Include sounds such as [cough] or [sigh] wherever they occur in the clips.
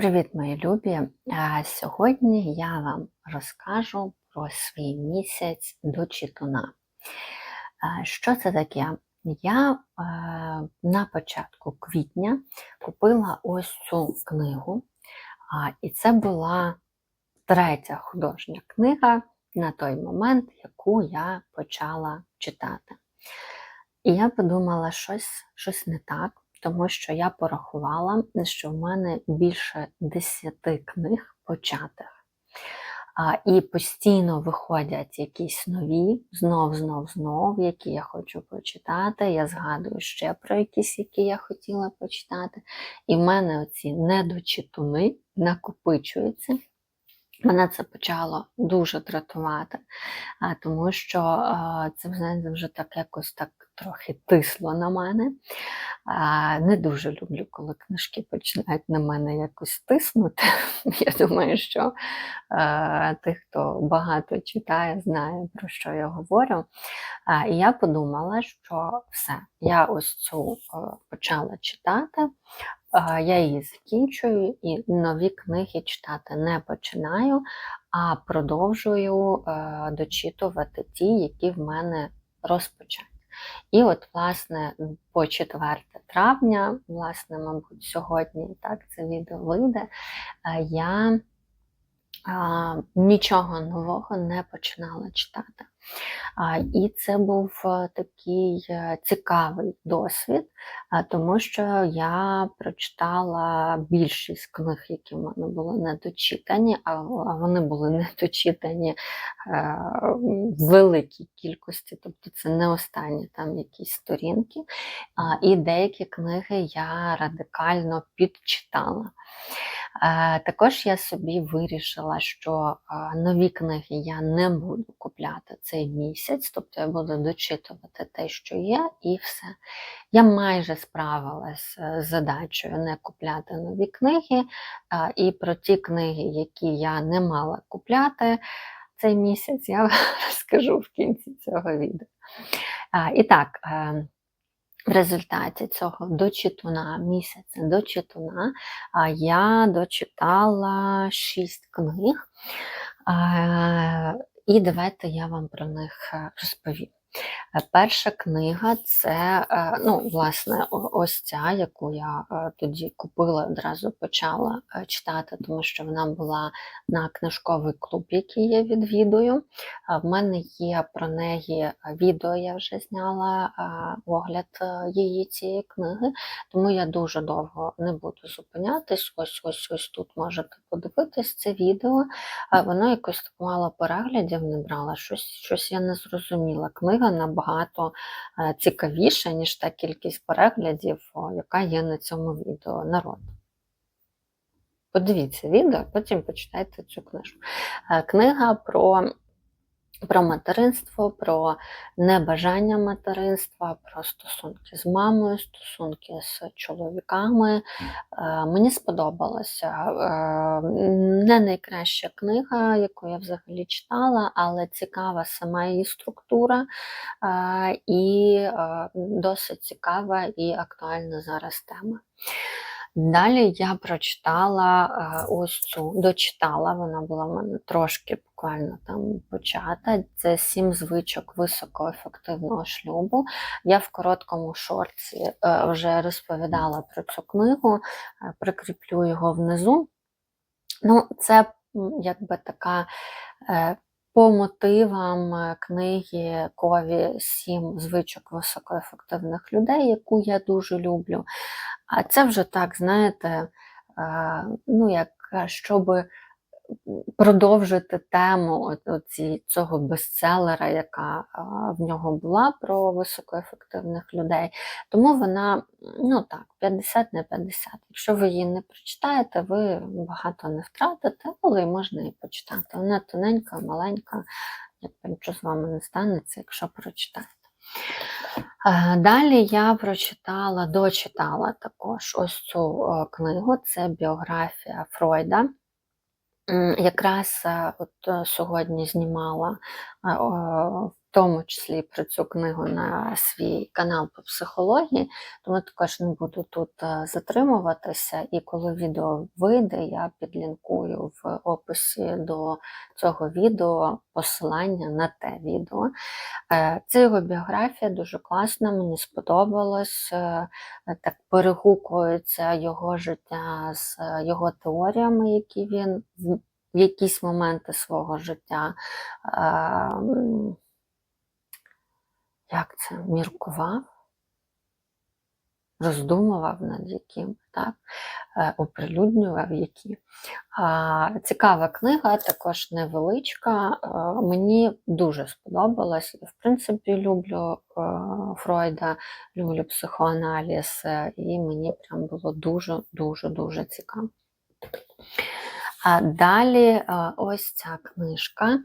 Привіт, мої любі! Сьогодні я вам розкажу про свій місяць до читуна. Що це таке? Я на початку квітня купила ось цю книгу, і це була третя художня книга на той момент, яку я почала читати. І я подумала, щось, щось не так тому що я порахувала, що в мене більше 10 книг початих. І постійно виходять якісь нові, знов, знов, знов, які я хочу прочитати. Я згадую ще про якісь, які я хотіла почитати. І в мене оці недочитуни накопичуються. Мене це почало дуже дратувати, тому що це знаєте, вже так якось так трохи тисло на мене. Не дуже люблю, коли книжки починають на мене якось тиснути. [laughs] Я думаю, що тих, хто багато читає, знає, про що я говорю. І я подумала, що все, я ось цю почала читати. Я її закінчую і нові книги читати не починаю, а продовжую дочитувати ті, які в мене розпочаті. І от, власне, по 4 травня, власне, мабуть, сьогодні так це відео вийде, я нічого нового не починала читати. І це був е, такий е, цікавий досвід, тому що я прочитала більшість книг, які в мене були недочитані, а вони були [laughs] недочитані е, в великій кількості, тобто це не останні там якісь сторінки. І деякі книги я радикально підчитала. Також я собі вирішила, що нові книги я не буду купляти цей місяць, тобто я буду дочитувати те, що є, і все. Я майже справилась з задачею не купляти нові книги, і про ті книги, які я не мала купляти цей місяць, я [laughs] розкажу в кінці цього відео. І так, ем, в результаті цього дочитуна, місяця дочитуна, я дочитала шість книг. І давайте я вам про них е, розповім. Е, перша книга це, е, ну, власне, ось ця, яку я е, тоді купила, одразу почала читати, тому що вона була на книжковий клуб, який я відвідую. В мене є про неї відео, я вже зняла огляд її цієї книги, тому я дуже довго не буду зупинятись. Ось ось ось тут можете подивитись це відео. Воно якось так мало переглядів не брала, щось, щось я не зрозуміла. Книга книга набагато е, цікавіша, ніж та кількість переглядів, яка є на цьому відео народ. Подивіться відео, потім почитайте цю книжку. Е, книга про про материнство, про небажання материнства, про стосунки з мамою, стосунки з чоловіками. Е, мені сподобалася е, не найкраща книга, яку я взагалі читала, але цікава сама її структура е, і досить цікава і актуальна зараз тема. Далі я прочитала ось цю, дочитала, вона була в мене трошки буквально там почата. Це сім звичок високоефективного шлюбу. Я в короткому шорці е, вже розповідала про цю книгу, е, прикріплю його внизу. Ну, Це якби така по мотивам е, книги Кові Сім звичок високоефективних людей, яку я дуже люблю. А це вже так, знаєте, е, ну, як щоб продовжити тему оці, цього бестселера, яка в нього була про високоефективних людей. Тому вона, ну так, 50 на 50. Якщо ви її не прочитаєте, ви багато не втратите, але можна і почитати. Вона тоненька, маленька, якби нічого з вами не станеться, якщо прочитаєте. Далі я прочитала, дочитала також ось цю книгу, це біографія Фройда. Якраз е, от е, сьогодні знімала е, тому числі про цю книгу на свій канал по психології, тому також не буду тут е, затримуватися. І коли відео вийде, я підлінкую в описі до цього відео посилання на те відео. Е, Це його біографія дуже класна, мені сподобалось. Е, Так перегукується його життя з його теоріями, які він в якісь моменти свого життя. Як це міркував, роздумував над яким, так, е, оприлюднював які. Цікава книга, також невеличка. Е, Мені дуже сподобалась. В принципі, люблю е, Фройда, люблю психоаналіз, і мені прям було дуже-дуже дуже цікаво. Далі е, ось ця книжка.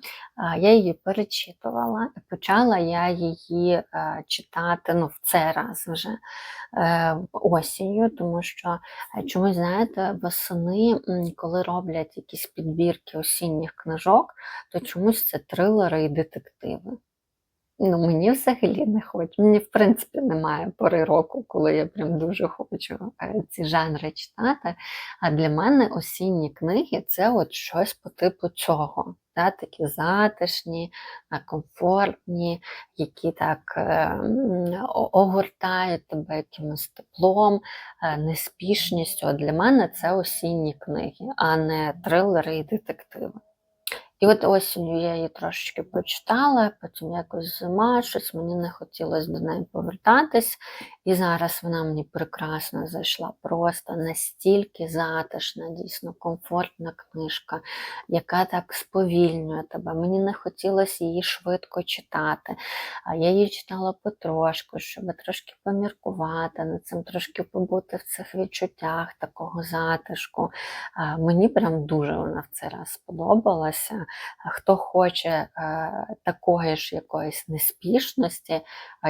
Я її перечитувала. Почала я її е, читати ну, в цей раз вже е, осінню, тому що е, чомусь, знаєте, восени, коли роблять якісь підбірки осінніх книжок, то чомусь це трилери і детективи. Ну, мені взагалі не хочу. Мені, в принципі, немає пори року, коли я прям дуже хочу е, ці жанри читати. А для мене осінні книги це от щось по типу цього. Та, такі затишні, е, комфортні, які так е, огортають тебе якимось теплом, неспішністю. От для мене це осінні книги, а не трилери і детективи. І от осінню я її трошечки почитала, потім якось зима, щось мені не хотілося до неї повертатись. І зараз вона мені прекрасно зайшла, просто настільки затишна, дійсно комфортна книжка, яка так сповільнює тебе. Мені не хотілося її швидко читати. А я її читала потрошку, щоб трошки поміркувати над цим, трошки побути в цих відчуттях такого затишку. Мені прям дуже вона в цей раз сподобалася. Хто хоче е, такої ж якоїсь неспішності,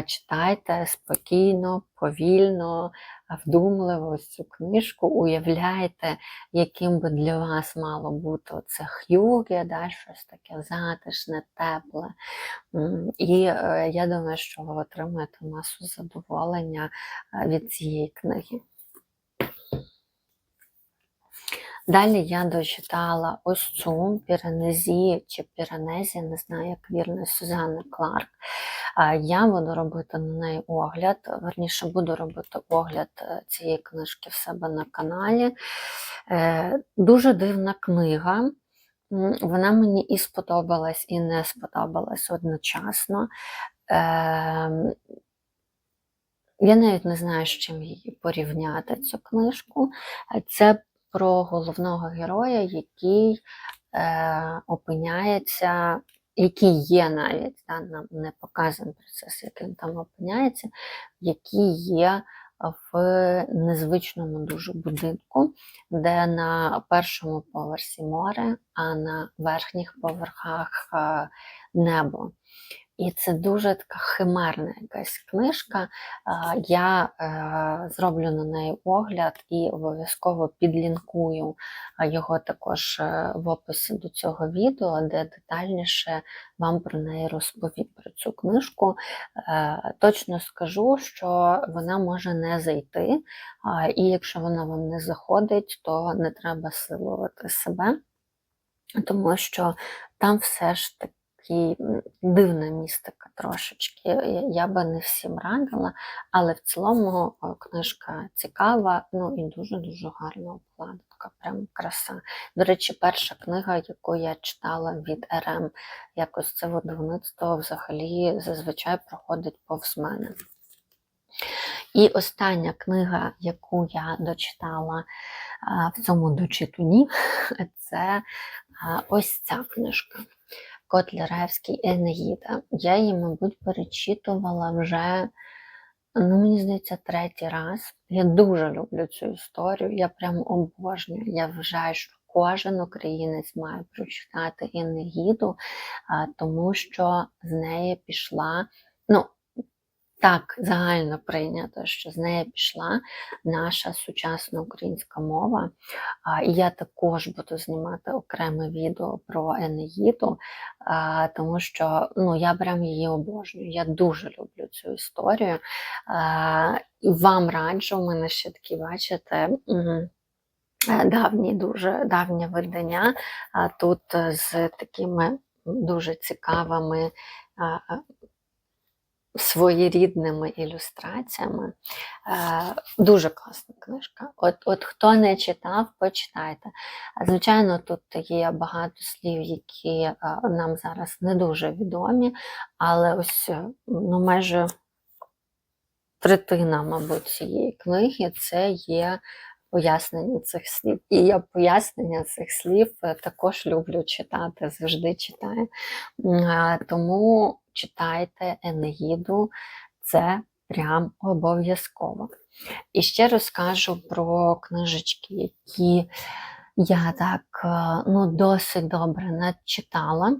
читайте спокійно, повільно, вдумливо цю книжку, уявляйте, яким би для вас мало бути це х'юге, да, щось таке затишне, тепле. І е, я думаю, що ви отримаєте масу задоволення е, від цієї книги. Далі я дочитала ось цю Піранезі чи Піранезі, не знаю, як вірно, Сюзанни Кларк. Я буду робити на неї огляд, верніше буду робити огляд е, цієї книжки в себе на каналі. Е, Дуже дивна книга. Вона мені і сподобалась, і не сподобалась одночасно. Ем, Я навіть не знаю, з чим її порівняти, цю книжку. Е, Це про головного героя, який е, опиняється, який є навіть, да, нам не показаний процес, яким там опиняється, який є в незвичному дуже будинку, де на першому поверсі море, а на верхніх поверхах е, небо. І це дуже така химерна якась книжка. Я е, зроблю на неї огляд і обов'язково підлінкую його також е, в описі до цього відео, де детальніше вам про неї розповім про цю книжку. Е, Точно скажу, що вона може не зайти, і якщо вона вам не заходить, то не треба силувати себе, тому що там все ж таки такий дивна містика трошечки. Я- би не всім радила, але в цілому книжка цікава, ну і дуже-дуже гарна обкладинка, прям краса. До речі, перша книга, яку я читала від РМ, якось це видавництво взагалі зазвичай проходить повз мене. І остання книга, яку я дочитала в цьому дочитуні, [laughs] це ось ця книжка. Котляревський Енеїда. Я її, мабуть, перечитувала вже, ну, мені здається, третій раз. Я дуже люблю цю історію, я прям обожнюю. Я вважаю, що кожен українець має прочитати Енеїду, тому що з неї пішла. ну, так загально прийнято, що з неї пішла наша сучасна українська мова. І я також буду знімати окреме відео про Енеїду, тому що ну, я прям її обожнюю. Я дуже люблю цю історію. І вам раджу, у мене ще такі, бачите. е, Давні, дуже давнє видання, тут е, з такими дуже цікавими а, своєрідними ілюстраціями. Е, Дуже класна книжка. От, от хто не читав, почитайте. Звичайно, тут є багато слів, які е, нам зараз не дуже відомі, але ось е, ну, майже третина, мабуть, цієї книги це є пояснення цих слів. І я пояснення цих слів також люблю читати, завжди читаю. Тому читайте Енеїду, це прям обов'язково. І ще розкажу про книжечки, які я так е, ну, досить добре начитала.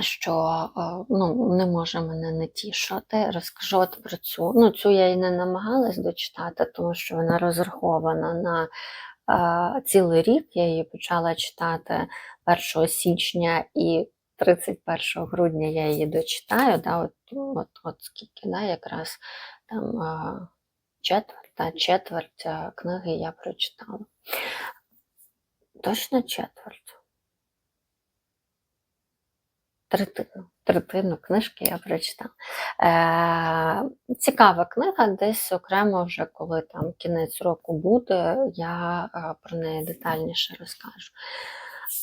Що е, ну, не може мене не тішити. Розкажу от про цю. Ну, цю я і не намагалась дочитати, тому що вона розрахована на е, цілий рік. Я її почала читати 1 січня і 31 грудня я її дочитаю. Да, от, от, от скільки, да, якраз там е, четверть, книги я прочитала. Точно четверть. Третину. Третину книжки я прочитала. Е, цікава книга, десь окремо вже коли там кінець року буде, я е, про неї детальніше розкажу.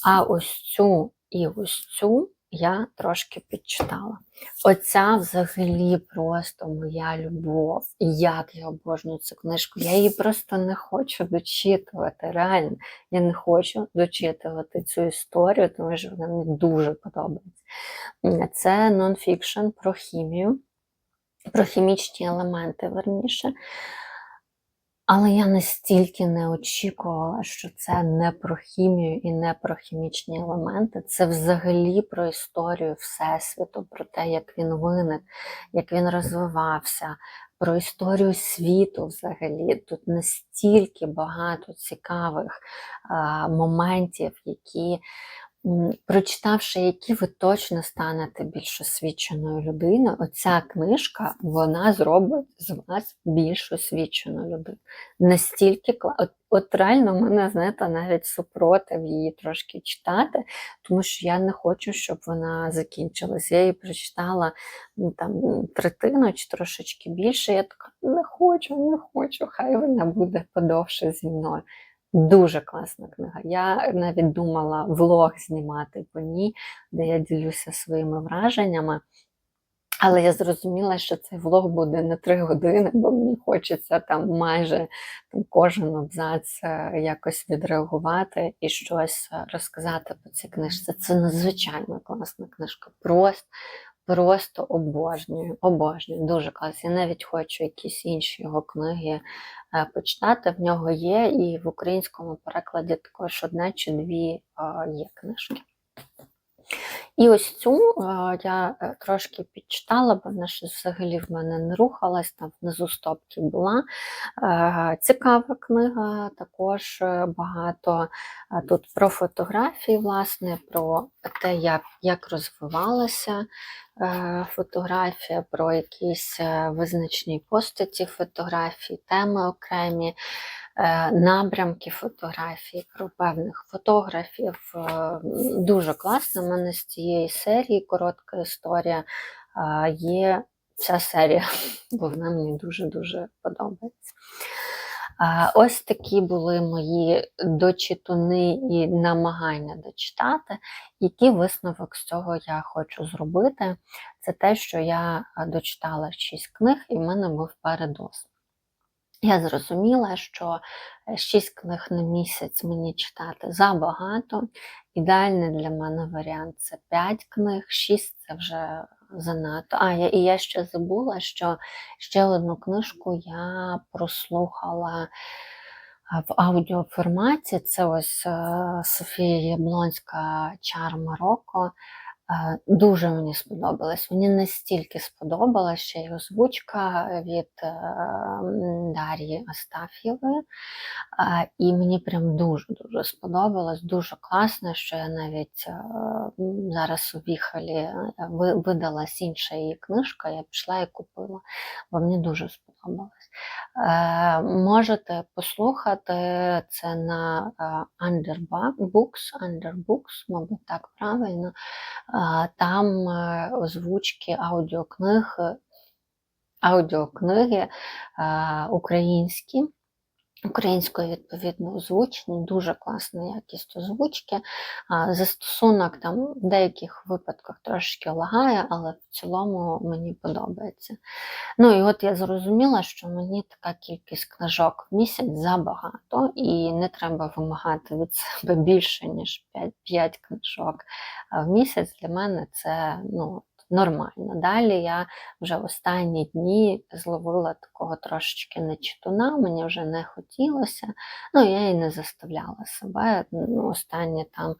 А ось цю і ось цю я трошки підчитала. Оця взагалі просто моя любов. Як я обожнюю цю книжку. Я її просто не хочу дочитувати. Реально, я не хочу дочитувати цю історію, тому що вона мені дуже подобається. Це нонфікшн про хімію, про хімічні елементи, верніше. Але я настільки не очікувала, що це не про хімію і не про хімічні елементи. Це взагалі про історію Всесвіту, про те, як він виник, як він розвивався, про історію світу взагалі. Тут настільки багато цікавих а, моментів, які Прочитавши, які ви точно станете більш освіченою людиною, оця книжка вона зробить з вас більш освічену людину. Настільки кла- от, от реально мене, знаєте, навіть супротив її трошки читати, тому що я не хочу, щоб вона закінчилась. Я її прочитала ну, там третину чи трошечки більше. Я така не хочу, не хочу, хай вона буде подовше зі мною. Дуже класна книга. Я навіть думала влог знімати по ній, де я ділюся своїми враженнями. Але я зрозуміла, що цей влог буде не три години, бо мені хочеться там майже там, кожен абзац е, якось відреагувати і щось е, розказати по цій книжці. Це надзвичайно класна книжка. Просто, просто обожнюю, обожнюю, дуже класно. Я навіть хочу якісь інші його книги е, почитати. В нього є, і в українському перекладі також одна чи дві е, є книжки. І ось цю я е, трошки підчитала, бо вона щось взагалі в мене не рухалась, там внизу стопки була. Цікава книга, також е, багато е, тут про фотографії, власне, про те, як, як розвивалася фотографія, про якісь визначні постаті фотографії, теми окремі напрямки фотографій, про певних фотографів. Е, Дуже класно. У мене з цієї серії коротка історія е, є ця серія, [laughs] бо вона мені дуже-дуже подобається. Е, Ось такі були мої дочитуни і намагання дочитати. Який висновок з цього я хочу зробити? Це те, що я е, дочитала шість книг, і в мене був передос. Я зрозуміла, що е, шість книг на місяць мені читати забагато. Ідеальний для мене варіант це 5 книг, 6 це вже занадто. А, я, і я ще забула, що ще одну книжку я прослухала в аудіоформаті. Це ось е, Софія Яблонська Чар Марокко. Е, Дуже мені сподобалось. Мені настільки сподобалась ще й озвучка від е, Дар'ї Астаф'євої. Е, І мені прям дуже-дуже сподобалось, дуже класно, що я навіть зараз у Віхалі видалась інша її книжка, я пішла і купила, бо мені дуже сподобалось. Е, Можете послухати це на е, Underbooks, Underbooks, мабуть, так правильно. Е, Там озвучки аудіокниг, аудіокниги українські, українською відповідно озвучені, дуже класна якість озвучки. Застосунок там в деяких випадках трошки лагає, але в цілому мені подобається. Ну і от я зрозуміла, що мені така кількість книжок в місяць забагато, і не треба вимагати від себе більше, ніж 5, 5 книжок в місяць. Для мене це ну, нормально. Далі я вже останні дні зловила такого трошечки нечитуна, мені вже не хотілося. Ну, я і не заставляла себе. Ну, останні там. е,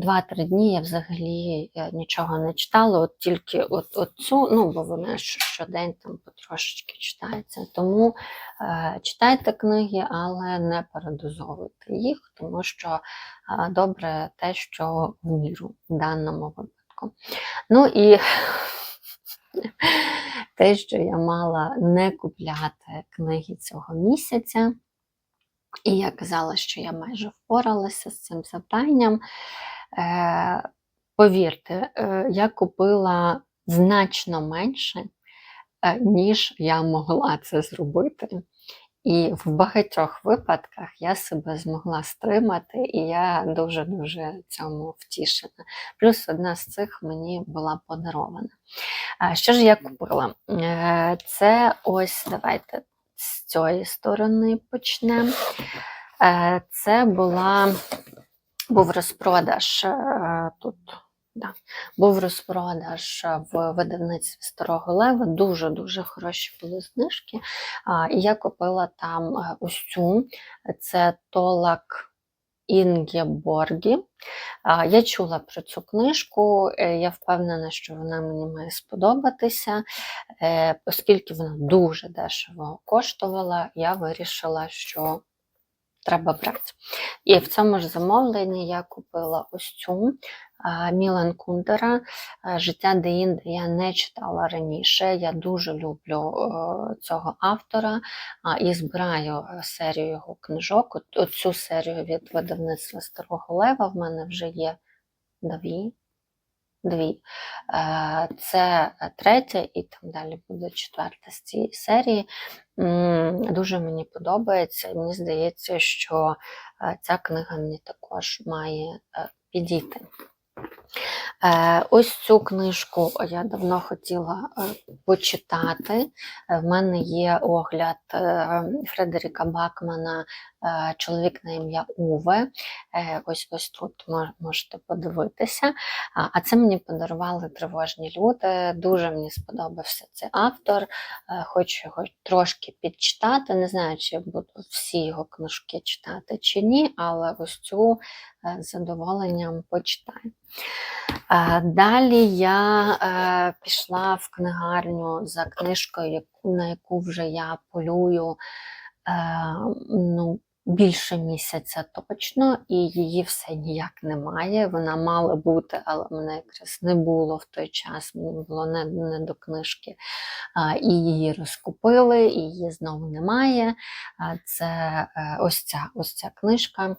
Два-три дні я взагалі е, нічого не читала, от тільки от, от цю, ну бо вона щодень там потрошечки читається. Тому е, читайте книги, але не передозовуйте їх, тому що е, добре те, що в міру в даному випадку. Ну і [laughs] те, що я мала не купляти книги цього місяця. І я казала, що я майже впоралася з цим завданням. Е, повірте, е, я купила значно менше, е, ніж я могла це зробити. І в багатьох випадках я себе змогла стримати, і я дуже-дуже цьому втішена. Плюс одна з цих мені була подарована. Що ж я купила? Е, Це ось, давайте з цієї сторони почнемо. Е, Це була, був розпродаж е, тут. Да. Був розпродаж в видавництві Старого Лева, дуже-дуже хороші були знижки. А, І я купила там е, ось це Толак Інгеборгі. Я чула про цю книжку, е, я впевнена, що вона мені має сподобатися, Е, оскільки вона дуже дешево коштувала, я вирішила, що треба брати. І в цьому ж замовленні я купила ось цю Мілан Кундера Життя де-інде я не читала раніше. Я дуже люблю е, цього автора і збираю е, серію його книжок. Оцю серію від видавництва Старого Лева в мене вже є дві. Дві. Е, Це третя, і там далі буде четверта з цієї серії. Дуже мені подобається, мені здається, що е, ця книга мені також має е, підійти. Е, Ось цю книжку я давно хотіла е, почитати. Е, В мене є огляд Фредеріка Бакмана Чоловік на ім'я Уве. Ось ось тут можете подивитися. А це мені подарували тривожні люди. Дуже мені сподобався цей автор. Хочу його трошки підчитати. Не знаю, чи я буду всі його книжки читати чи ні, але ось цю з задоволенням почитаю. Далі я е, пішла в книгарню за книжкою, на яку вже я полюю е, ну, більше місяця точно, і її все ніяк немає. Вона мала бути, але мене якраз не було в той час, мені було не, не до книжки. І її розкупили, і її знову немає. Це е, ось ця, ось ця книжка.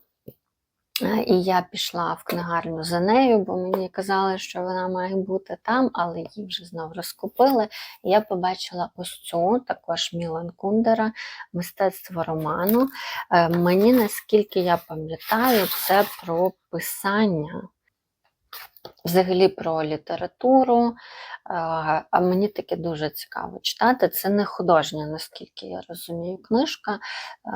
І я пішла в книгарню за нею, бо мені казали, що вона має бути там, але її вже знов розкупили. І я побачила ось цю, також Мілан Кундера, мистецтво роману. Е, Мені, наскільки я пам'ятаю, це про писання. Взагалі про літературу, а мені таке дуже цікаво читати. Це не художня, наскільки я розумію, книжка.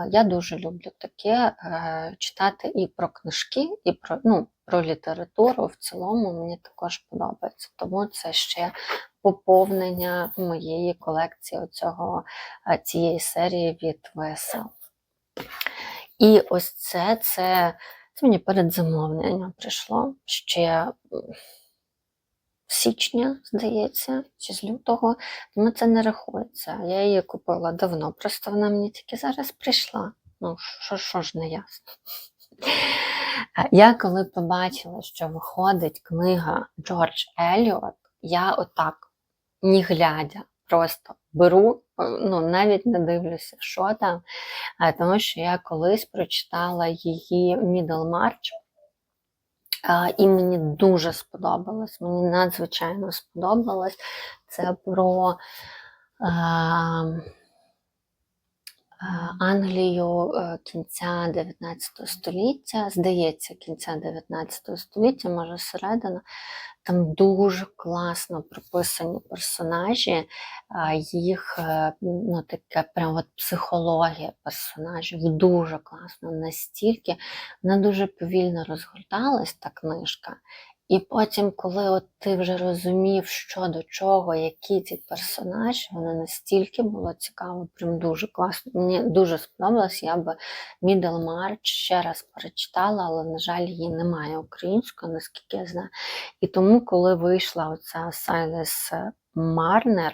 Я дуже люблю таке е, читати і про книжки, і про, ну, про літературу в цілому мені також подобається. Тому це ще поповнення моєї колекції оцього, е, цієї серії від ВСЛ. І ось це, це, це мені перед замовленням прийшло ще м, січня, здається, чи з лютого, тому це не рахується. Я її купила давно, просто вона мені тільки зараз прийшла. Ну, що, що ж не ясно. [laughs] Я коли побачила, що виходить книга Джордж Еліот, я отак, ні глядя, просто беру, ну навіть не дивлюся, що там, е, тому що я колись прочитала її Middlemarch, е, і мені дуже сподобалось, мені надзвичайно сподобалось. Це про е, е, Англію е, кінця 19 століття, здається, кінця 19 століття, може середина. Там дуже класно прописані персонажі, а, їх е, ну, таке прям от психологія персонажів дуже класно, настільки вона дуже повільно розгорталась та книжка. І потім, коли от ти вже розумів, що до чого, які ці персонажі, воно настільки було цікаво, прям дуже класно. Мені дуже сподобалось. Я би Middlemarch ще раз перечитала, але, на жаль, її немає українською, наскільки я знаю. І тому, коли вийшла оця Сайлес Марнер,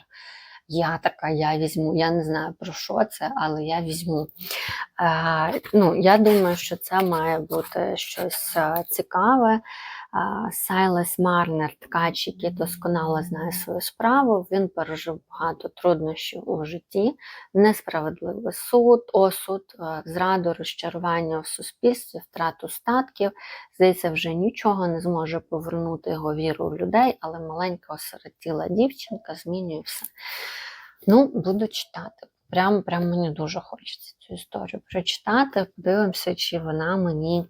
я така, я візьму, я не знаю про що це, але я візьму. Е, ну, я думаю, що це має бути щось е, цікаве. А, Сайлес Марнер, ткач, який досконало знає свою справу, він пережив багато труднощів у житті, несправедливий суд, осуд, зраду, розчарування в суспільстві, втрату статків. Здається, вже нічого не зможе повернути його віру в людей, але маленька осиротіла дівчинка змінює все. Ну, буду читати. Прям, прям мені дуже хочеться цю історію прочитати. Подивимося, чи вона мені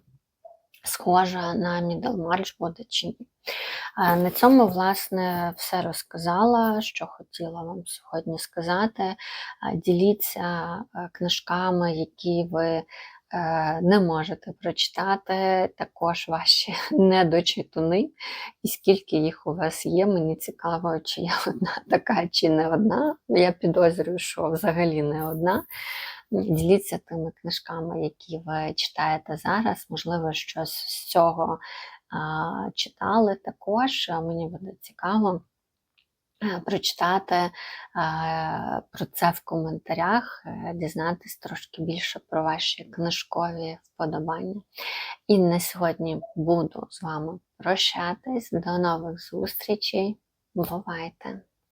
схожа на Мідалмарч буде чи ні. Е, На цьому, власне, все розказала, що хотіла вам сьогодні сказати. Е, Діліться е, книжками, які ви не можете прочитати, також ваші [laughs] недочитуни, і скільки їх у вас є. Мені цікаво, чи я [laughs] одна така, чи не одна. Я підозрюю, що взагалі не одна. Діліться тими книжками, які ви читаєте зараз. Можливо, щось з цього читали також. Мені буде цікаво е, прочитати е, про це в коментарях, е, дізнатись трошки більше про ваші книжкові вподобання. І на сьогодні буду з вами прощатись. До нових зустрічей. Бувайте!